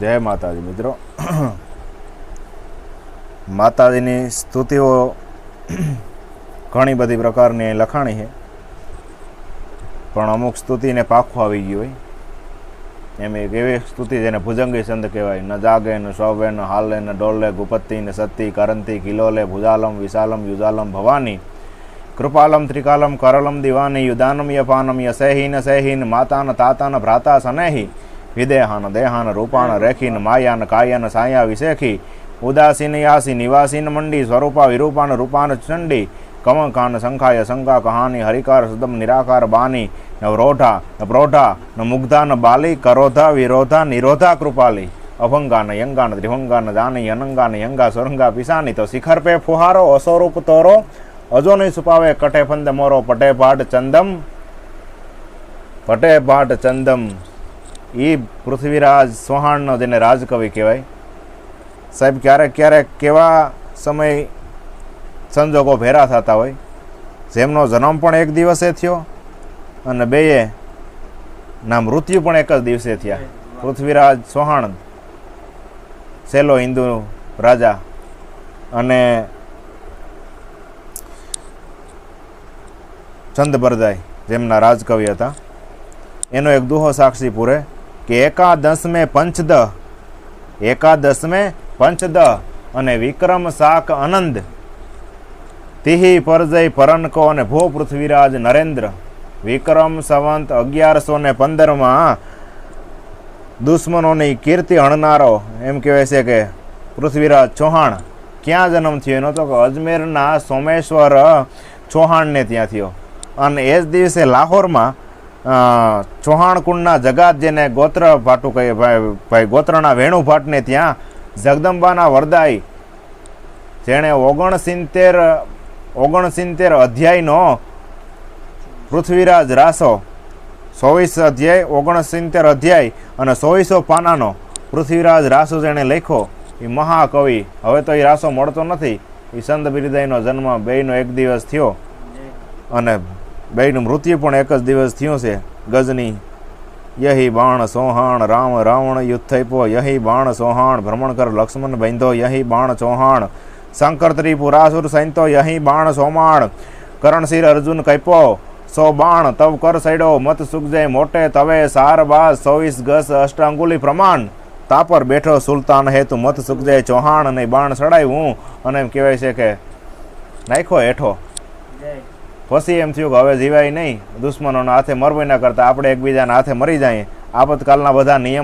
જય માતાજી મિત્રો. માતાજીની સ્તુતિઓ ઘણી બધી પ્રકારની લખાણી છે. પણ અમુક સ્તુતિને પાખું આવી ગયું હોય. એમ એક એવી સ્તુતિ જેને ભુજંગી સંત કહેવાય. ન જાગે, ન સૌવે ન હાલે, ન ડોલે, ગુપત્તિ, ન સત્તી, કરંતી, કિલોલે, ભુજાલમ, વિશાલમ, યુજાલમ, ભવાની, કૃપાલમ, ત્રિકાલમ, કરલમ, દિવાની યુદાનમ યપાનમ યસેહીન સેહીન માતાન તાતાન ભ્રાતા, સનેહી વિદેહાન, દેહાન, રૂપાન, રેખીન, માયાન, કાયન, સાયા, વિશેખી, ઉદાસીન યાસી નિવાસીન, મંડી, સ્વરૂપા, વિરૂપાન, રૂપાન, ચંડી, કમકાન, શંખાય, શંકા, કહાની, હરિકાર, સુદમ, નિરાકાર, બાની નવરોઢા નપ્રોઢા ન મુગ્ધા, ન બાલી, કરોધા, વિરોધા, નિરોધા, કૃપાલી, અભંગાન, યંગાન યંગા ન દાની, અનંગાન, યંગા, સુરંગા પિસાની તો શિખર પે ફુહારો, અસ્વરૂપ તોરો અજો નહીં છુપાવે કટે ફંદ મોરો, પટે ભાટ ચંદમ, પટે ભાટ ચંદમ. એ પૃથ્વીરાજ ચૌહાણનો જેને રાજકવિ કહેવાય. સાહેબ, ક્યારેક ક્યારેક કેવા સમય સંજોગો ભેરા થતા હોય. જેમનો જન્મ પણ એક દિવસે થયો અને બેએ ના મૃત્યુ પણ એક જ દિવસે થયા. પૃથ્વીરાજ ચૌહાણ છેલ્લો હિન્દુ રાજા અને ચંદ જેમના રાજકવિ હતા. એનો એક દુહો સાક્ષી પૂરે. કે એકાદશમે પંચદ. એકાદશમે પંચદ અને વિક્રમ શાક આનંદ. તિહી પરજય પરનકો અને ભો પૃથ્વીરાજ નરેન્દ્ર. વિક્રમ સંવંત અગિયારસો ને પંદરમાં દુશ્મનોની કીર્તિ હણનારો. એમ કહેવાય છે કે પૃથ્વીરાજ ચૌહાણ. ક્યાં જન્મ થયો એનો તો કે અજમેરના સોમેશ્વર ચૌહાણને ત્યાં થયો. અને એ જ દિવસે લાહોરમાં અ, ચૌહાણ કુંડના જગાત જેને ગોત્ર ભાટું કહીએ ભાઈ ભાઈ ગોત્રના વેણુ ભાટને ત્યાં જગદંબાના વરદાઈ જેણે ઓગણસિત્તેર ઓગણસિત્તેર અધ્યાયનો પૃથ્વીરાજ રાસો ચોવીસ અધ્યાય ઓગણસિત્તેર અધ્યાય અને ચોવીસો પાનાનો પૃથ્વીરાજ રાસો જેણે લખ્યો. એ મહાકવિ. હવે તો એ રાસો મળતો નથી. એ સંત બિરદાઈનો જન્મ બેયનો એક દિવસ થયો. અને બેયનું મૃત્યુ પણ એક જ દિવસ થયું છે. ગજની, યહી બાણ સોહાણ રામ રાવણ યુદ્ધ થઈપો યહી બાણ સોહાણ ભ્રમણ કર લક્ષ્મણ બૈંધો, યહી બાણ ચૌહાણ, શંકર ત્રિપુરાસુર સૈંતો યહી બાણ સોમાણ, કરણશીર અર્જુન કૈપો સો બાણ તવ કર સૈડો, મત સુખજય મોટે તવે, સાર બાસ ચોવીસ ગસ અષ્ટાંગુલી પ્રમાણ. તાપર બેઠો સુલતાન હેતુ, મત સુખજય ચૌહાણ અને બાણ ચડાવ્યું અને એમ કહેવાય છે કે નાખ્યો હેઠો. પછી એમ થયું કે હવે જીવાય નહીં, દુશ્મનોના હાથે મરવું ના કરતા આપણે એકબીજાના હાથે મરી જાય આપતકાલના બધા નિયમ